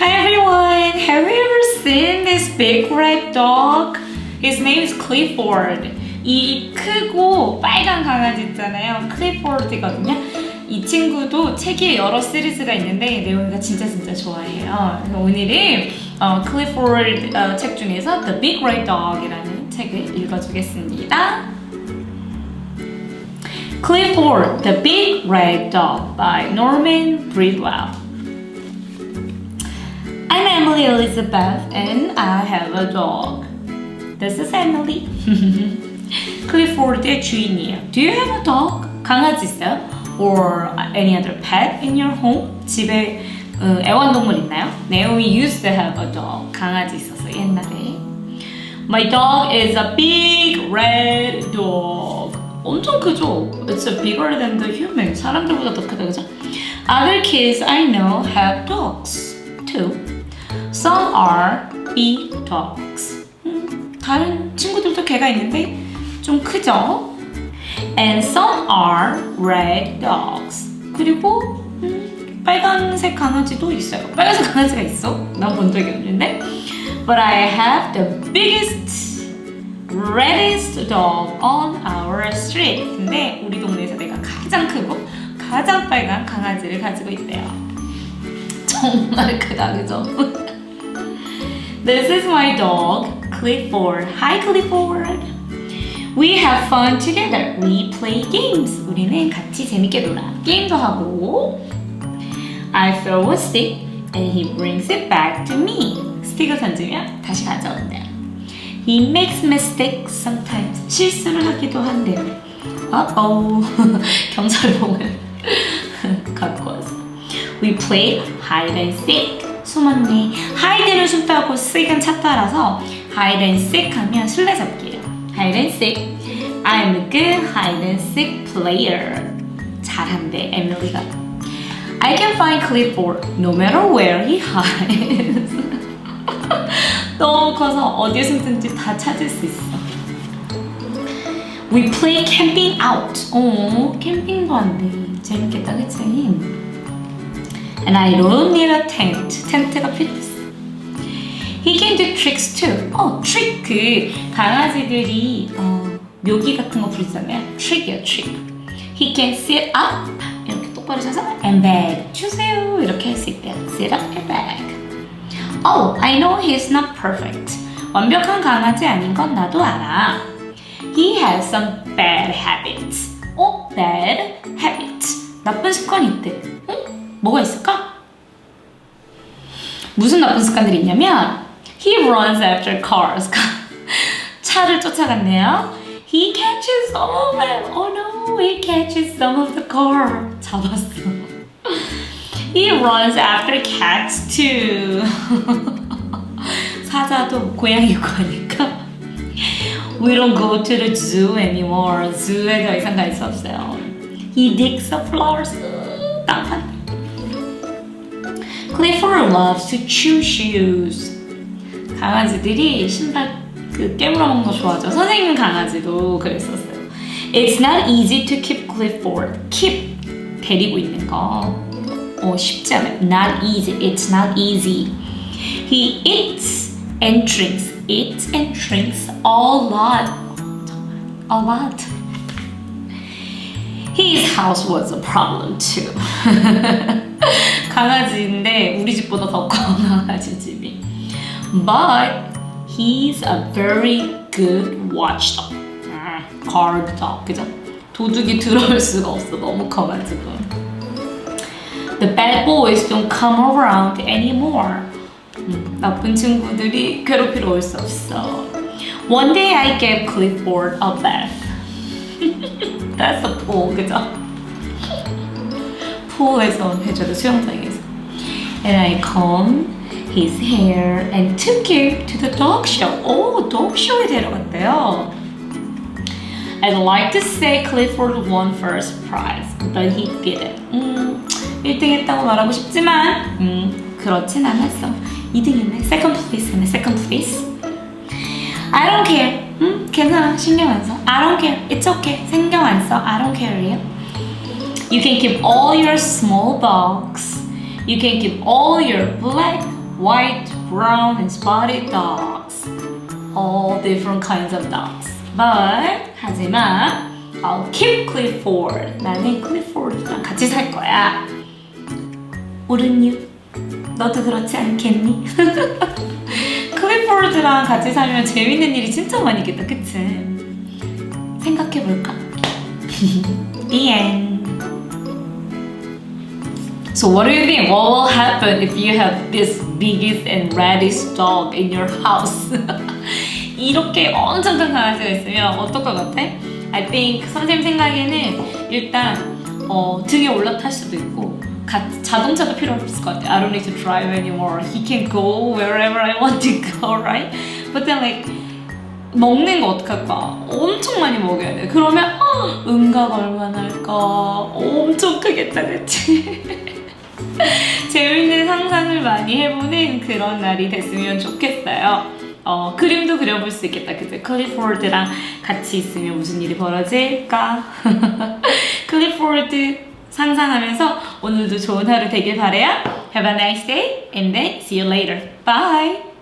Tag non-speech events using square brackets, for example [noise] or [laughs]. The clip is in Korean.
Hi everyone! Have you ever seen this big red dog? His name is Clifford. 이 크고 빨간 강아지 있잖아요. 클리포드거든요. 이 친구도 책에 여러 시리즈가 있는데 내용이가 진짜 진짜 좋아해요. 오늘은 어, 어, 책 중에서 The Big Red Dog이라는 책을 읽어주겠습니다. Clifford, The Big Red Dog by Norman Bridwell. I'm Emily Elizabeth and I have a dog. This is Emily. [laughs] 클리포드의 주인이에요. Do you have a dog? 강아지 있어요? Or any other pet in your home? 집에 어, 애완동물 있나요? Naomi used to have a dog. 강아지 있었어요, 옛날에. My dog is a big red dog. 엄청 크죠? It's bigger than the human. 사람들보다 더 크다, 그죠? Other kids I know have dogs too. Some are big dogs. 음, 다른 친구들도 개가 있는데 좀 크죠? And some are red dogs. 그리고 음, 빨간색 강아지도 있어요. 빨간색 강아지가 있어? 난 본 적이 없는데. But I have the biggest, reddest dog on our street. 근데 우리 동네에서 내가 가장 크고 가장 빨간 강아지를 가지고 있대요. 정말 [laughs] 크다, 그죠? This is my dog, Clifford. Hi, Clifford. We have fun together. We play games. 우리는 같이 재밌게 놀아. 게임도 하고. I throw a stick and he brings it back to me. 스틱을 던지면 다시 가져온대요. He makes mistakes sometimes. 실수를 하기도 한대요. Uh-oh. [laughs] 경찰봉을 갖고 왔어. We play hide and seek. 숨었네. hide는 숨다고 seek은 찾다라서 hide and seek 하면 술래잡기예요. hide and seek. I'm a good hide and seek player. 잘한대, 에밀리가. I can find Clifford no matter where he hides. 너무 커서 어디에 숨든지 다 찾을 수 있어. We play camping out. 어, 캠핑도 한대. 재밌겠다, 그치? And I don't need a tent. 텐트가 필요 없어. He can do tricks too. 어, 트릭 그 강아지들이 어, 묘기 같은 거 부르잖아요. 트릭이요, 트릭. He can sit up 이렇게 똑바로 서서 and beg 주세요 이렇게 할 수 있대요. Sit up and beg. Oh, I know he's not perfect. 완벽한 강아지 아닌 건 나도 알아. He has some bad habits. 어, bad habits. 나쁜 습관이 있대. 응? 뭐가 있을까? 무슨 나쁜 습관들이 있냐면 He runs after cars. 차를 쫓아갔네요. He catches some of them. Oh no, he catches some of the car. 잡았어. He runs after cats too. 사자도 고양이고 하니까. We don't go to the zoo anymore. zoo에 더 이상 갈 수 없어요. He digs up flowers. 으, 땅판. Clifford loves to chew shoes. 강아지들이 신발 그 깨물어 먹는 거 좋아하죠. 선생님 강아지도 그랬었어요. It's not easy to keep Clifford. Keep 데리고 있는 거. 어, 쉽지 않아요. Not easy. It's not easy. He eats and drinks. Eats and drinks a lot. A lot. His house was a problem too. [laughs] 강아지인데 우리 집보다 더 커 강아지 집이. But he's a very good watchdog. 음, guard dog. 그죠? 도둑이 들어올 수가 없어. 너무 커가지고. The bad boys don't come around anymore. 음, 나쁜 친구들이 괴롭히러 올 수 없어. One day I gave Clifford a bath. [laughs] That's a pool, 그죠? pool에서 해줘도 수영장에서. And I combed his hair and took him to the dog show. 오, dog show에 데려갔대요. I'd like to say Clifford won first prize, but he didn't. 음, 1등 했다고 말하고 싶지만, 음, 그렇진 않았어. 2등 했네. Second place 했네. Second place. I don't care. 음, 괜찮아. 신경 안 써. I don't care. It's okay. 신경 안 써. I don't care요. You can keep all your small dogs. You can keep all your black white, brown, and spotted dogs. All different kinds of dogs. But 하지만 I'll keep Clifford. 나는 Clifford랑 같이 살 거야. 옳은유, 너도 그렇지 않겠니? 클리포드랑 같이 살면 재밌는 일이 진짜 많이 있겠다, 그치? 생각해볼까? The end. So what do you think? What will happen if you have this biggest and raddest dog in your house? 이렇게 엄청 큰 강아지가 있으면 어떨 것 같아? I think 선생님 생각에는 일단 어, 등에 올라탈 수도 있고 가, 자동차도 필요 없을 것 같아. I don't need to drive anymore. He can go wherever I want to go, right? But then like 먹는 거 어떡할까? 엄청 많이 먹여야 돼. 그러면 어, 응가가 얼마나 할까? 엄청 크겠다, 그치? [laughs] 재밌는 상상을 많이 해보는 그런 날이 됐으면 좋겠어요. 어, 그림도 그려볼 수 있겠다. 그죠? 클리포드랑 같이 있으면 무슨 일이 벌어질까? [laughs] 클리포드 상상하면서 오늘도 좋은 하루 되길 바래요. Have a nice day and then see you later. Bye!